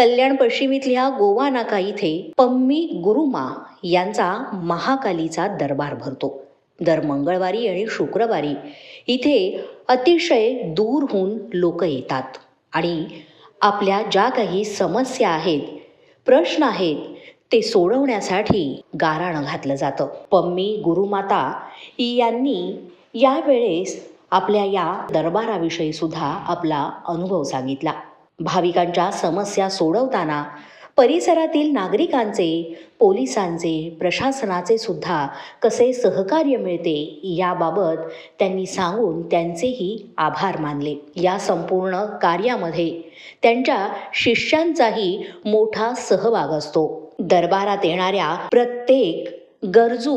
कल्याण पश्चिमेतल्या गोवा नाका इथे पम्मी गुरुमा यांचा महाकालीचा दरबार भरतो. दर मंगळवारी आणि शुक्रवारी इथे अतिशय दूरहून लोक येतात. आणि आपल्या ज्या काही समस्या आहेत प्रश्न आहेत ते सोडवण्यासाठी गाराणं घातलं जातं. पम्मी गुरुमाता यांनी यावेळेस आपल्या या दरबाराविषयी सुद्धा आपला अनुभव सांगितला. भाविकांच्या समस्या सोडवताना परिसरातील नागरिकांचे पोलिसांचे प्रशासनाचे सुद्धा कसे सहकार्य मिळते याबाबत त्यांनी सांगून त्यांचेही आभार मानले. या संपूर्ण कार्यामध्ये त्यांच्या शिष्यांचाही मोठा सहभाग असतो. दरबारात येणाऱ्या प्रत्येक गरजू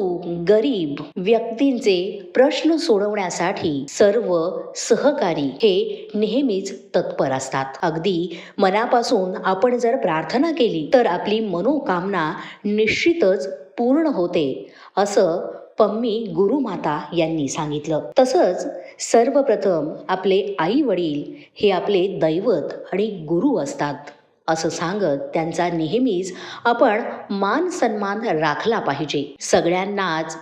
गरीब व्यक्तींचे प्रश्न सोडवण्यासाठी सर्व सहकारी हे नेहमीच तत्पर असतात. अगदी मनापासून आपण जर प्रार्थना केली तर आपली मनोकामना निश्चितच पूर्ण होते असं पम्मी गुरुमाता यांनी सांगितलं. तसंच सर्वप्रथम आपले आई वडील हे आपले दैवत आणि गुरु असतात. असं सांगत त्यांचा नेहमीच आपण मान सन्मान राखला पाहिजे. सगळ्यांनाच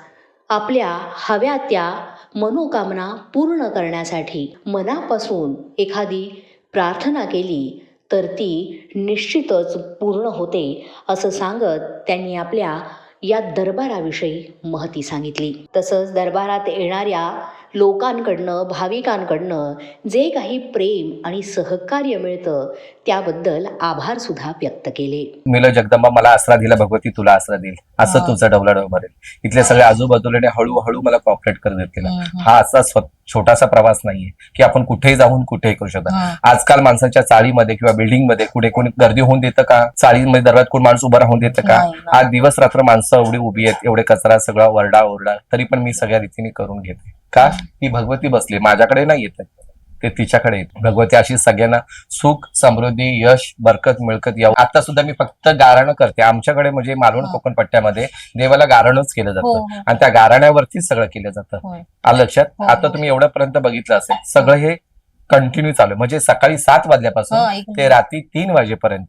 आपल्या हव्या त्या मनोकामना पूर्ण करण्यासाठी मनापासून एखादी प्रार्थना केली तर ती निश्चितच पूर्ण होते असं सांगत त्यांनी आपल्या या दरबाराविषयी महती सांगितली. तसंच दरबारात येणाऱ्या लोकांकडनं भाविकांकडनं जे काही प्रेम आणि सहकार्य मिळतं त्याबद्दल आभार सुद्धा व्यक्त केले. मिलो जगदंबा मला आसरा दिला भगवती तुला आसरा देईल. असं. तुझं डवला भरेल. इथले सगळे आजूबाजूला हळूहळू मला कॉपरेट करत येतील हम्म. हा असा छोटासा प्रवास नाहीये की आपण कुठेही जाऊन कुठेही करू शकतो हा. आजकाल माणसाच्या चाळीमध्ये किंवा बिल्डिंगमध्ये कुठे कोणी गर्दी होऊन देतं का? चाळीमध्ये दरवाज कोण माणूस उभं राहून देतं का. आज दिवस रात्र माणसं एवढी उभी आहेत एवढे कचरा सगळा वरडा ओरडा तरी पण मी सगळ्या रीतीने करून घेते. का? ती भगवती बसली. माझ्याकडे नाही येत ते तिच्याकडे येते. भगवती अशी सगळ्यांना सुख समृद्धी यश बरकत मिळकत यावं. आता सुद्धा मी फक्त गाराणं करते. आमच्याकडे म्हणजे मालवण हा. कोकण पट्ट्यामध्ये देवाला गारणंच केलं हो, जातं. हो. आणि त्या गाराण्यावरतीच सगळं केलं जातं. आलं लक्षात? हो, आता हो. तुम्ही एवढ्यापर्यंत बघितलं असेल सगळं हे कंटिन्यू चालू आहे. म्हणजे सकाळी सात वाजल्यापासून हा, ते रात्री तीन वाजेपर्यंत.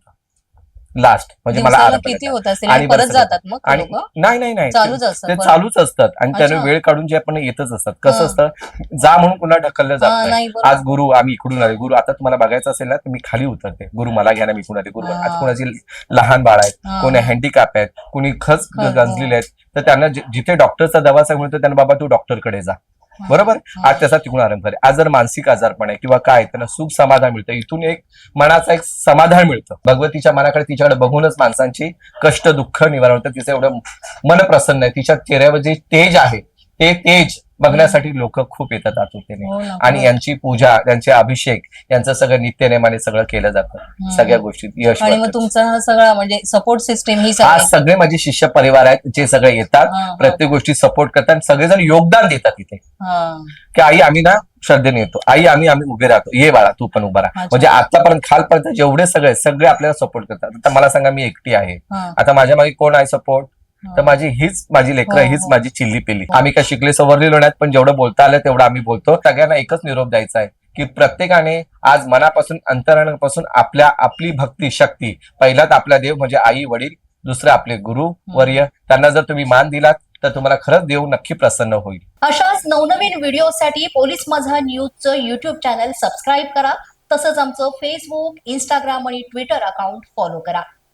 लास्ट म्हणजे मला दिवसाला आराम किती. होत असेल आणि परत जातात मग ते आणि लोकं? नाही नाही नाही चालूच असतात ते परत. चालूच असतात आणि त्याने अच्छा. वेळ काढून जे आपण येतच असतात कसं हा. असतं जा म्हणून पुन्हा ढकललं हा, जात नाही नाही बरोबर. आज गुरु आम्ही इकडून आले गुरु आता तुम्हाला बघायचं असेल ना तर मी खाली उतरते गुरु मला घ्या ना मी इकडून आले गुरु हा. आज कोणाची लहान बाळ आहेत हा. कोणी हँडिकॅप आहेत कोणी खच हो. गंजलेले आहेत तर त्यांना जि- जिथे डॉक्टरचा दवासा मिळतो त्यांना बाबा तू डॉक्टरकडे जा हा. बरोबर. आज त्याचा तिकडून आरंभ करे आज जर मानसिक आजारपण आहे किंवा काय त्यांना सुख समाधान मिळतं. इथून एक मनाचं एक समाधान मिळतं. भगवतीच्या मनाकडे तिच्याकडे बघूनच माणसांची कष्ट दुःख निवारण होतं. तिचं एवढं मन प्रसन्न आहे. तिच्या चेहऱ्यावर जे तेज आहे ते तेज बघण्यासाठी लोक खूप येतात आतुरतेने हो आणि. यांची पूजा यांचे अभिषेक यांचं सगळं नित्यनेमाने सगळं केलं जातं. सगळ्या गोष्टीत यश आणि मग. तुमचा हा सगळा म्हणजे सपोर्ट सिस्टीम ही आज सगळी माझे शिष्य परिवार आहेत जे सगळे येतात हा. प्रत्येक गोष्टी सपोर्ट करतात आणि सगळेजण योगदान देतात इथे हा. की आई आम्ही ना श्रद्धेने येतो आई आम्ही आम्ही उभे राहतो ये बाळा तू पण उभा राहा अच्छा. म्हणजे आतापर्यंत खालपर्यंत जेवढे सगळे सगळे आपल्याला सपोर्ट करतात आता मला सांगा मी एकटी आहे हा. आता माझ्या मागे कोण आहे सपोर्ट. तर माझी हीच माझी लेकरं हो, हीच हो. माझी चिल्ली पिल्ली. आम्ही काय शिकले सवरलेलो नाहीत पण जेवढं बोलता आलं तेवढं आम्ही बोलतो. सगळ्यांना एकच निरोप द्यायचा आहे की प्रत्येकाने आज मनापासून अंतरापासून आपल्या आपली भक्ती शक्ती पहिलाच आपला देव म्हणजे आई वडील दुसरं आपले गुरु वर्य. त्यांना जर तुम्ही मान दिलात तर तुम्हाला खरंच देव नक्की प्रसन्न होईल. अशाच नवनवीन व्हिडिओसाठी पोलीस माझा न्यूजचं युट्यूब चॅनल सबस्क्राईब करा. तसंच आमचं फेसबुक इंस्टाग्राम आणि ट्विटर अकाउंट फॉलो करा.